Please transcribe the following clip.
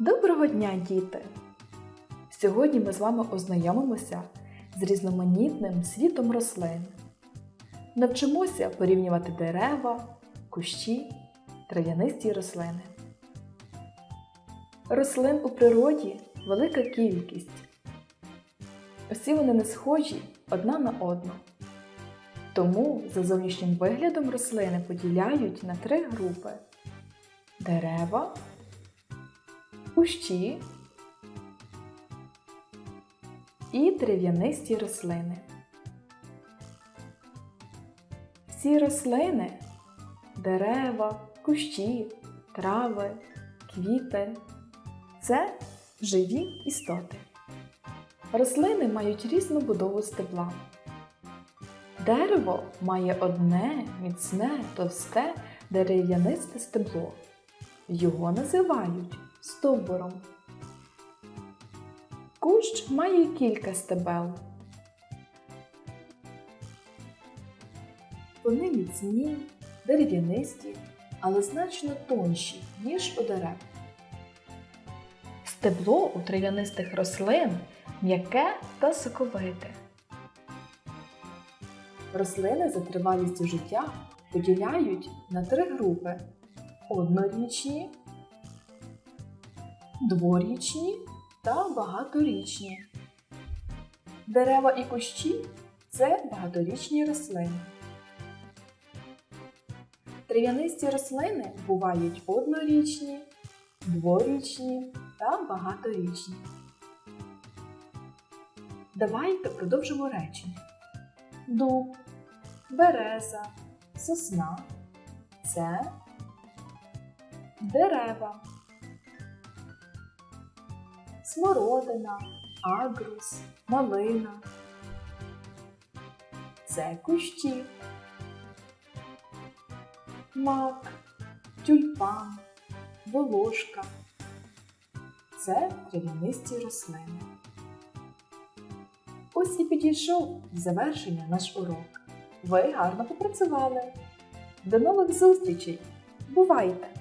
Доброго дня, діти! Сьогодні ми з вами ознайомимося з різноманітним світом рослин. Навчимося порівнювати дерева, кущі, трав'янисті рослини. Рослин у природі велика кількість. Усі вони не схожі одна на одну. Тому за зовнішнім виглядом рослини поділяють на три групи: дерева, кущі і дерев'янисті рослини. Всі рослини дерева, кущі, трави, квіти це живі істоти. Рослини мають різну будову стебла. Дерево має одне міцне, товсте, дерев'янисте стебло. Його називають стовбуром. Кущ має кілька стебел. Вони міцні, дерев'янисті, але значно тонші, ніж у дерев. Стебло у трав'янистих рослин м'яке та соковите. Рослини за тривалістю життя поділяють на три групи: однорічні, дворічні та багаторічні. Дерева і кущі це багаторічні рослини. Трав'янисті рослини бувають однорічні, дворічні та багаторічні. Давайте продовжимо речення. Дуб, береза, сосна це дерева, смородина, агрус, малина. Це кущі, мак, тюльпан, волошка. Це трав'янисті рослини. Ось і підійшов до завершення наш урок. Ви гарно попрацювали. До нових зустрічей! Бувайте!